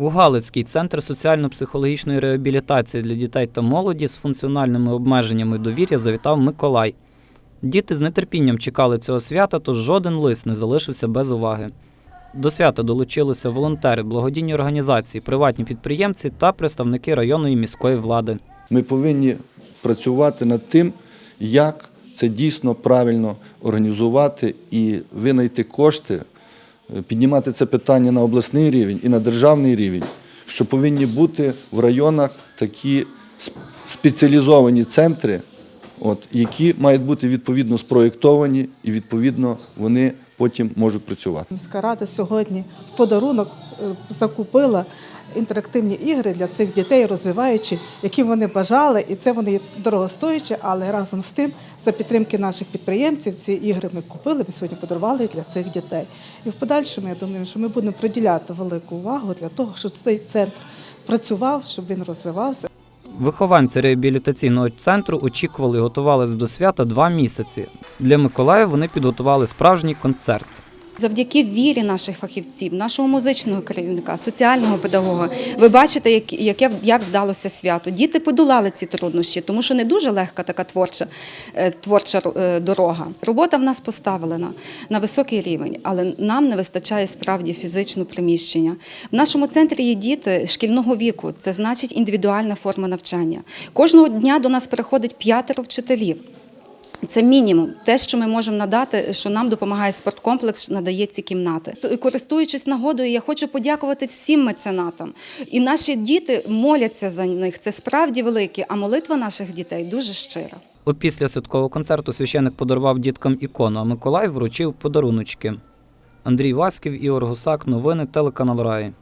У Галицький центр соціально-психологічної реабілітації для дітей та молоді з функціональними обмеженнями довір'я завітав Миколай. Діти з нетерпінням чекали цього свята, тож жоден лист не залишився без уваги. До свята долучилися волонтери, благодійні організації, приватні підприємці та представники районної міської влади. Ми повинні працювати над тим, як це дійсно правильно організувати і винайти кошти, піднімати це питання на обласний рівень і на державний рівень, що повинні бути в районах такі спеціалізовані центри, от, які мають бути відповідно спроєктовані і відповідно вони потім можуть працювати. Міська рада сьогодні в подарунок е, закупила інтерактивні ігри для цих дітей, розвиваючи, які вони бажали, і це вони є дорогостоячі, але разом з тим, за підтримки наших підприємців, ці ігри ми купили, ми сьогодні подарували для цих дітей. І в подальшому я думаю, що ми будемо приділяти велику увагу для того, щоб цей центр працював, щоб він розвивався. Вихованці реабілітаційного центру очікували і готувалися до свята два місяці. Для Миколая вони підготували справжній концерт. Завдяки вірі наших фахівців, нашого музичного керівника, соціального педагога, ви бачите, як, яке, як вдалося свято. Діти подолали ці труднощі, тому що не дуже легка така творча, е, творча е, дорога. Робота в нас поставлена на високий рівень, але нам не вистачає справді фізичного приміщення. В нашому центрі є діти шкільного віку, це значить індивідуальна форма навчання. Кожного дня до нас приходить п'ятеро вчителів. Це мінімум, те, що ми можемо надати, що нам допомагає спорткомплекс, надає ці кімнати. Користуючись нагодою, я хочу подякувати всім меценатам. І наші діти моляться за них. Це справді велике, а молитва наших дітей дуже щира. Опісля святкового концерту священик подарував діткам ікону, а Миколай вручив подаруночки. Андрій Васьків, Ігор Гусак, новини телеканал Раї.